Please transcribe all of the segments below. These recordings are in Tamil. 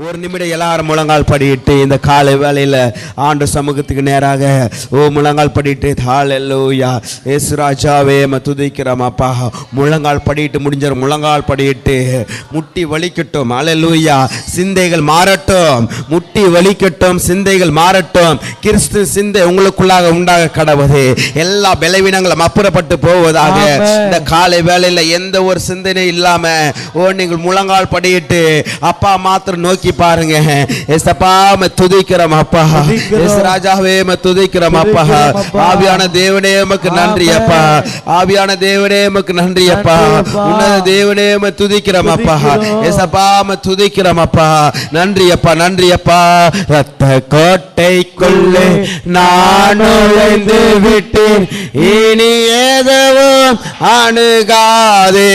ஒரு நிமிடம் எல்லாரும் முழங்கால் படிட்டு இந்த காலை வேளையில ஆண்டு சமூகத்துக்கு நேராக ஓ முழங்கால் படிட்டு ஹalleluya இயேசு ராஜாவே ம துதிக்கிறோம் அப்பா முழங்கால் படிட்டு முடிஞ்ச முழங்கால் படிட்டு முட்டி வலிக்கட்டும் ஹalleluya சிந்தைகள் மாறட்டும் முட்டி வலிக்கட்டும் சிந்தைகள் மாறட்டும் கிறிஸ்து சிந்தை உங்களுக்குள்ளாக உண்டாக கடவுது எல்லா பலவீனங்களும் அப்புறப்பட்டு போவதாக. இந்த காலை வேளையில எந்த ஒரு சிந்தனை இல்லாம ஓ நீங்கள் முழங்கால் படியிட்டு அப்பா மாத்திரம் நோக்கி பாருங்க. ம துதிக்கிறோம் அப்பா. எஸ் ராஜாவே துதிக்கிறோம் அப்பா. ஆவியான தேவனே உமக்கு நன்றி அப்பா. ஆவியான தேவனே உமக்கு நன்றி அப்பா. உன்னத தேவனே ம துதிக்கிறோம் அப்பா. ம துதிக்கிறோம் அப்பா. நன்றி அப்பா நன்றி அப்பா. ரத்த கோட்டைக்குள்ளே நான் நுழைந்து விட்டேன் இனி எதுவும் அணுகாதே.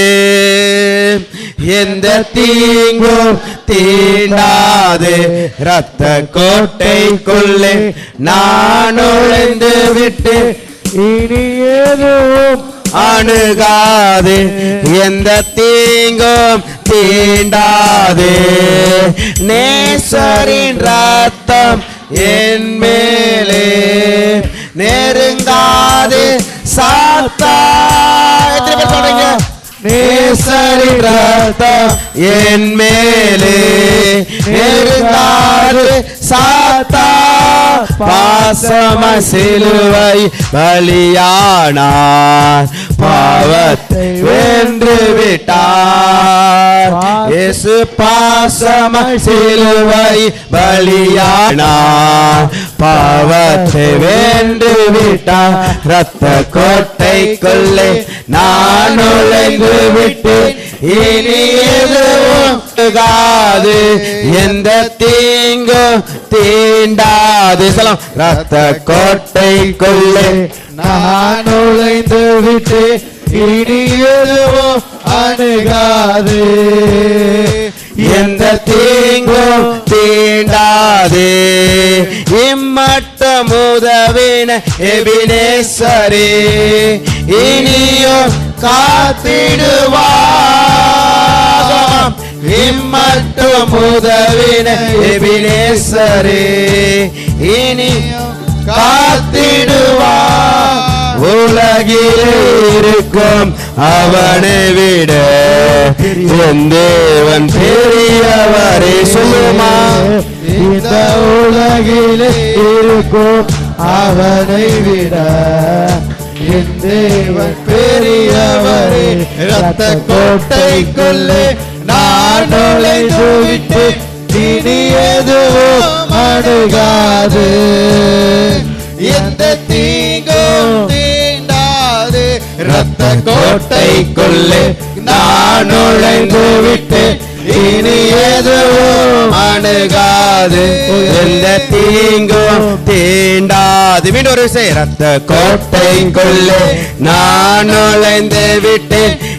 எந்த தீங்கும் தீண்டாது. ரத்த கோட்டைக்குள்ளே நான் நுழைந்து விட்டு இனி ஏதும் அணுகாதே. எந்த தீங்கும் தீண்டாது. நேசரின் ரத்தம் என் மேலே நெருங்காது. சாத்தா. எத்தனை பேர் சொல்றீங்க? நேசரி ரத்தம் என் மேலே நெருங்காது சாத்தா. பாசம சிலுவை பலியானார். பாவத்தை வென்று விட்டார் இயேசு பாசம சிலுவை பலியானார். பாவத்தை வென்று விட்டார் ரத்த கோட்டைக்குள்ளே நான் நுழைந்து விட்டு இனி எதுவும் அணுகாது எந்த தீங்கும் தீண்டாது சொல்லலாம் ரத்த கோட்டைக்குள்ளே நான் நுழைந்து விட்டு இனி எதுவும் அணுகாது. எந்த தீங்கும் தீண்டாதே. இம்மட்ட முதவின எபினேசரே இனியும் காத்திடுவார். இம்மட்டும் உதவினேசரே இனி காத்திடுவா. உலகில் இருக்கும் அவனை விட தேவன் பெரியவரே சொல்லுமா? இந்த உலகில் இருக்கும் அவனை விட தேவன் பெரியவரே ரத்த கோட்டைக்குள்ளே நான் அணுகாது எந்த தீங்கும் தீண்டாது. ரத்த கோட்டைக்குள்ளே நான் நுழைந்து விட்டு இனி எதுவும் அணுகாது. எந்த தீங்கும் தீண்டாது. மீண்டும் ஒரு விஷயம். ரத்த கோட்டைக்குள்ளே நான் நுழைந்து விட்டு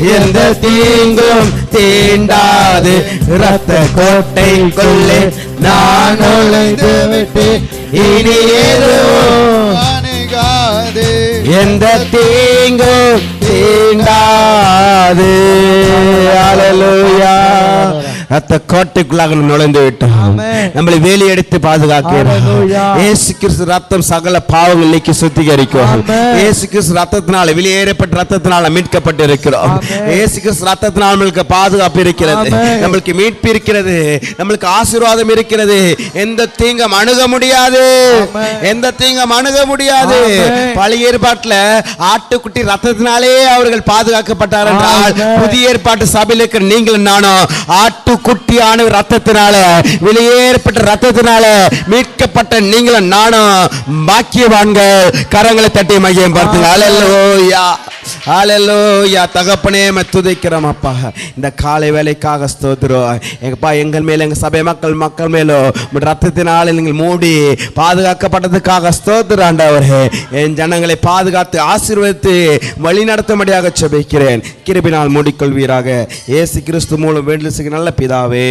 எந்த தீங்கும் தீண்டாது. ரத்த கோட்டைக்குள்ளே நான் நுழைந்து விட்டேன். இனி எந்த தீங்கும் தீண்டாது. ரத்த கோட்டைக்குள்ளாக நுழைந்து விட்டோம். நம்மளை வேலி எடுத்து கிறிஸ்து ரத்தம் சகல பாவங்கள் நீக்கி சுத்திகரிக்கும். இயேசு கிறிஸ்து ரத்தத்தினால வெளியேறப்பட்ட ரத்தத்தினால மீட்கப்பட்டு இருக்கிறோம். இயேசு கிறிஸ்து ரத்தத்தினால் நம்மளுக்கு பாதுகாப்பு இருக்கிறது. நம்மளுக்கு மீட்பு இருக்கிறது நம்மளுக்கு ஆசீர்வாதம் இருக்கிறது எந்த தீங்கம் அணுக முடியாது. எந்த தீங்கம் அணுக முடியாது. பழைய ஏற்பாட்டுல ஆட்டுக்குட்டி ரத்தத்தினாலே அவர்கள் பாதுகாக்கப்பட்டார் என்றால். புதிய ஏற்பாட்டு சபையில் இருக்கிற நீங்களும் நானும் ஆட்டு குட்டியான ரத்தத்தினால வெளியேறப்பட்ட ரத்தத்தினால மீட்கப்பட்ட நீங்களும் நானும் பாக்கியவான்கள். கரங்களை தட்டி மையம் பார்த்துங்க அலல்லோயா அலல்லோயா தகப்பனே துதிக்கிறோம் அப்பா. இந்த காலை வேலைக்காக ஸ்தோத்திரம். எங்கப்பா எங்கள் மேலே எங்க சபை மக்கள் மக்கள் மேலோ உம்முடைய ரத்தத்தினால நீங்கள் மூடி பாதுகாக்கப்பட்டதுக்காக ஸ்தோத்திரம் ஆண்டவரே. என் ஜனங்களை பாதுகாத்து ஆசீர்வதித்து வழி நடத்தும்படியாக செபிக்கிறேன் கிருபினால் மூடிக்கொள்வீராக. ஏசு கிறிஸ்து மூலம் வேண்டு நல்ல பிதாவே